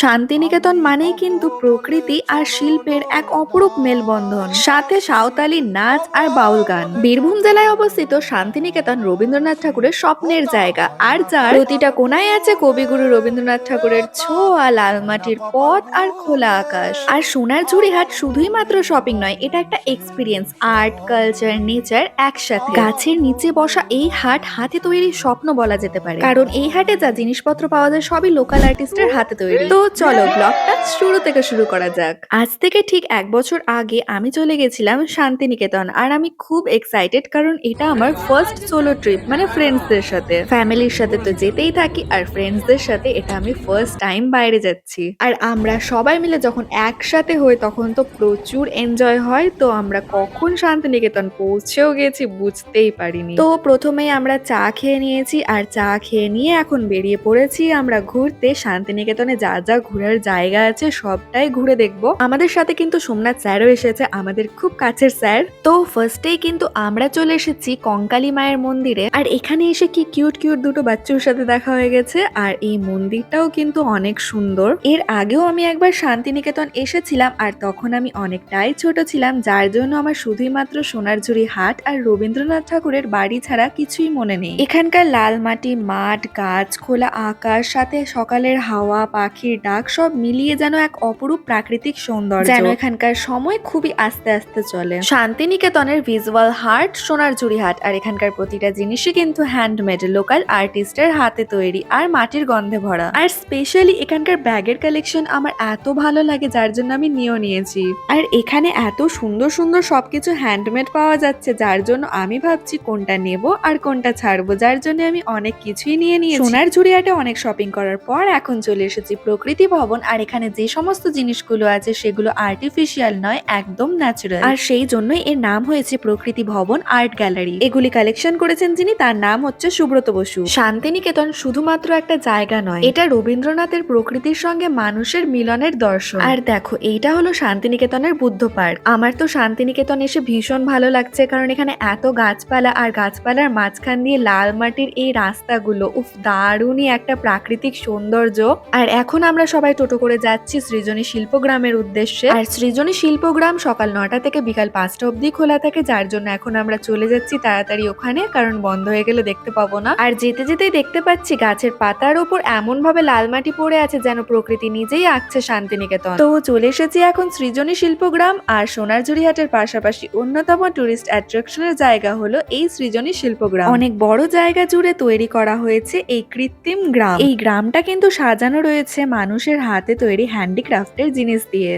শান্তিনিকেতন মানেই কিন্তু প্রকৃতি আর শিল্পের এক অপরূপ মেলবন্ধন। সাথে সাঁওতালি নাচ আর বাউল গান। বীরভূম জেলায় অবস্থিত শান্তিনিকেতন রবীন্দ্রনাথ ঠাকুরের স্বপ্নের জায়গা আর যার প্রতিটা কোনায় আছে কবিগুরু রবীন্দ্রনাথ ঠাকুরের ছোঁয়া, লাল মাটির পথ আর খোলা আকাশ। আর সোনার ঝুড়িহাট শুধুই মাত্র শপিং নয়, এটা একটা এক্সপিরিয়েন্স আর্ট কালচার নেচার একসাথে। গাছের নিচে বসা এই হাট হাতে তৈরি স্বপ্ন বলা যেতে পারে। কারণ এই হাটে যা জিনিসপত্র পাওয়া যায় সবই লোকাল আর্টিস্টের হাতে তৈরি। তো চলো ব্লগটা শুরু থেকে শুরু করা যাক। আজ থেকে ঠিক এক বছর আগে আমি চলে গেছিলাম শান্তিনিকেতন আর আমি খুব এক্সাইটেড কারণ এটা আমার ফার্স্ট সোলো ট্রিপ মানে ফ্রেন্ডসদের সাথে। ফ্যামিলির সাথে তো যেতেই থাকি আর ফ্রেন্ডসদের সাথে এটা আমি ফার্স্ট টাইম বাইরে যাচ্ছি। আর আমরা সবাই মিলে যখন একসাথে হই তখন তো প্রচুর এনজয় হয়, তো আমরা কখন শান্তিনিকেতন পৌঁছেও গেছি বুঝতেই পারিনি। তো প্রথমেই আমরা চা খেয়ে নিয়েছি আর চা খেয়ে নিয়ে এখন বেরিয়ে পড়েছি, আমরা ঘুরতে শান্তিনিকেতনে যা যা ঘোরার জায়গা আছে সবটাই ঘুরে দেখব। আমাদের সাথে কিন্তু সোমনাথ স্যারও এসেছে, আমাদের খুব কাছের স্যার। তো ফার্স্টেই কিন্তু আমরা চলে এসেছি কঙ্কালী মায়ের মন্দিরে। আর এখানে এসে কি কিউট কিউট দুটো বাচ্চার সাথে দেখা হয়ে গেছে, আর এই মন্দিরটাও কিন্তু অনেক সুন্দর। এর আগেও আমি একবার শান্তিনিকেতন এসেছিলাম, আর তখন আমি অনেকটাই ছোট ছিলাম, যার জন্য আমার শুধুই মাত্র সোনারঝুরি হাট আর রবীন্দ্রনাথ ঠাকুরের বাড়ি ছাড়া কিছুই মনে নেই। এখানকার লাল মাটি মাঠ, গাছ, খোলা আকাশ, সাথে সকালের হাওয়া, পাখির ডাক সব মিলিয়ে যেন এক অপরূপ প্রাকৃতিক সৌন্দর্য। যেন এখানকার সময় খুবই আস্তে আস্তে চলে। শান্তিনিকেতনের ভিজুয়াল হার্ট সোনারঝুরি হাট আর এখানকার প্রতিটা জিনিসই কিন্তু হ্যান্ডমেড লোকাল আর্টিস্টের হাতে তৈরি আর মাটির গন্ধে ভরা। আর স্পেশালি এখানকার ব্যাগের কালেকশন আমার এত ভালো লাগে যার জন্য আমি নিয়েও নিয়েছি। আর এখানে এত সুন্দর সুন্দর সবকিছু হ্যান্ডমেড পাওয়া যাচ্ছে যার জন্য আমি ভাবছি কোনটা নেব আর কোনটা ছাড়বো। যার জন্য আমি অনেক কিছুই নিয়ে নিয়েছি। সোনার ঝুড়িয়াটে অনেক শপিং করার পর এখন চলে এসেছি প্রকৃতি ভবন আর এখানে যে সমস্ত জিনিসগুলো আছে সেগুলো আর্টিফিশিয়াল নয় একদম ন্যাচারাল আর সেই জন্যই এর নাম হয়েছে প্রকৃতি ভবন আর্ট গ্যালারি এগুলি কালেকশন করেছেন যিনি তার নাম হচ্ছে সুব্রত বসু। শান্তিনিকেতন শুধুমাত্র একটা জায়গা নয় এটা রবীন্দ্রনাথের প্রকৃতির সঙ্গে মানুষের মিলনের দর্শন। আর দেখো এইটা হলো শান্তিনিকেতনের বুদ্ধ পার্ক। আমার তো শান্তিনিকেতন এসে ভীষণ ভালো লাগছে কারণ এখানে এত গাছপালা আর গাছপালার মাঝখান দিয়ে লাল মাটির এই রাস্তাগুলো উফ দারুণই একটা প্রাকৃতিক সৌন্দর্য। আর এখন আমরা সবাই টোটো করে যাচ্ছি সৃজনী শিল্পগ্রামের উদ্দেশ্যে। আর সৃজনী শিল্পগ্রাম সকাল নটা থেকে বিকাল পাঁচটা অবধি খোলা থাকে, যার জন্য এখন আমরা চলে যাচ্ছি তাড়াতাড়ি ওখানে, কারণ বন্ধ হয়ে গেলে দেখতে পাবো না। আর যেতে যেতেই দেখতে পাচ্ছি গাছের পাতার ওপর এমন ভাবে লাল মাটি পড়ে আছে যেন প্রকৃতি নিজেই আঁকছে শান্তিনিকেতন। তো চলে এসেছি এখন সৃজনী শিল্পগ্রাম আর সোনারঝুরি হাটের পাশাপাশি অন্যতম টুরিস্ট অ্যাট্রাকশনের জায়গা হলো এই সৃজনী শিল্পগ্রাম অনেক বড় জায়গা জুড়ে তৈরি করা হয়েছে এই কৃত্রিম গ্রাম। এই গ্রামটা কিন্তু সাজানো রয়েছে মানুষের হাতে তৈরি হ্যান্ডিক্রাফটের জিনিস দিয়ে।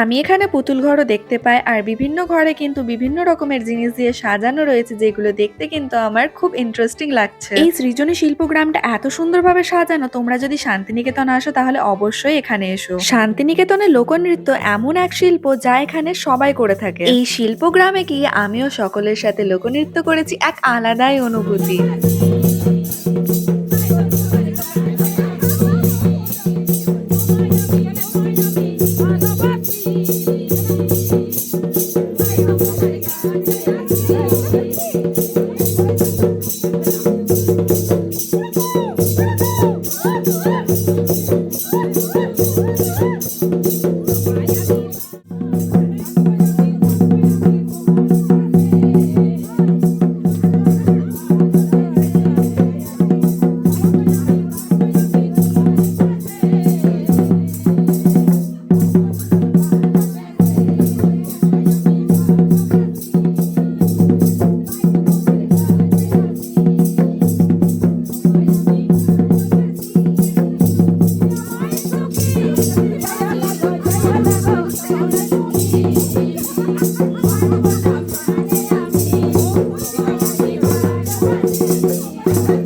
আমি এখানে পুতুল ঘরও দেখতে পাই, আর বিভিন্ন ঘরে কিন্তু বিভিন্ন রকমের জিনিস দিয়ে সাজানো রয়েছে, যেগুলো দেখতে কিন্তু আমার খুব ইন্টারেস্টিং লাগছে। এই সৃজনী শিল্পগ্রামটা এত সুন্দরভাবে সাজানো, তোমরা যদি শান্তিনিকেতন আসো তাহলে অবশ্যই এখানে এসো। শান্তিনিকেতনের লোকনৃত্য এমন এক শিল্প যা এখানে সবাই করে থাকে। এই শিল্পগ্রামে গিয়ে আমিও সকলের সাথে লোকনৃত্য করেছি, এক আলাদাই অনুভূতি।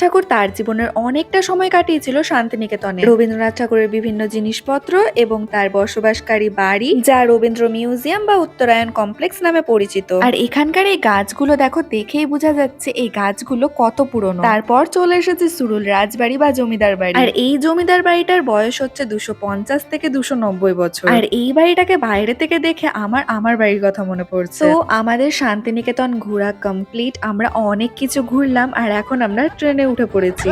ঠাকুর তার জীবনের অনেকটা সময় কাটিয়েছিল শান্তিনিকেতনে। রবীন্দ্রনাথ ঠাকুরের বিভিন্ন জিনিসপত্র এবং তার বসবাসকারী বাড়ি, যা রবীন্দ্র মিউজিয়াম বা উত্তরায়ণ কমপ্লেক্স নামে পরিচিত। আর এখানকার এই গাছগুলো দেখো, দেখেই বোঝা যাচ্ছে এই গাছগুলো কত পুরনো। তারপর চলে এসেছে সুরুল রাজবাড়ি বা জমিদার বাড়ি। আর এই জমিদার বাড়িটার বয়স হচ্ছে দুশো পঞ্চাশ থেকে দুশো নব্বই বছর। আর এই বাড়িটাকে বাইরে থেকে দেখে আমার আমার বাড়ির কথা মনে পড়ছে। তো আমাদের শান্তিনিকেতন ঘোরা কমপ্লিট আমরা অনেক কিছু ঘুরলাম, আর এখন আমরা ট্রেনে উঠে পড়েছি।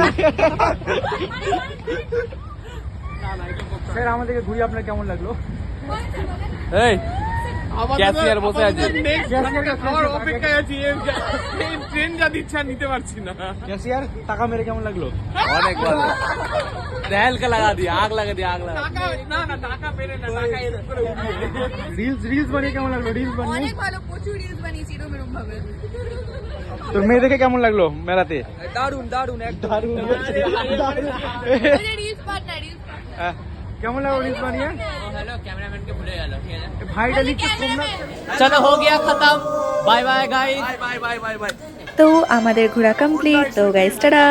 স্যার আমাদেরকে ঘুরিয়ে আপনার কেমন লাগল? এই ক্যাশিয়ার বসে আছে। অপেক্ষায় আছি এই ট্রেন যা দিচ্ছে আর নিতে পারছি না। ক্যাশিয়ার টাকা মেরে কেমন লাগল? অনেক ভালো। হালকা লাগা দিয়ে আগ লাগা দিয়ে আগ লাগা টাকা না না টাকা পেরে না টাকা এরকম করে উঠিয়ে রিলস রিলস বানিয়ে কেমন লাগলো রিলস বানিয়ে অনেক ভালো প্রচুর রিলস বানিয়েছি এরকম এরকম ভাবে তোর মেয়ে দেখে কেমন লাগলো মেলাতে দারুন দারুন একদম দারুণ রিলস পার্টনার রিলস হ্যাঁ, কেমন লাগলো রিলস বানিয়ে হ্যালো ক্যামেরাম্যান কে ভুলে গেল ঠিক আছে ভাইটা লিখতে কম না চলো हो गया खत्म bye bye guys bye bye bye bye তো আমাদের ঘোরা কমপ্লিট তো গাইস টাটা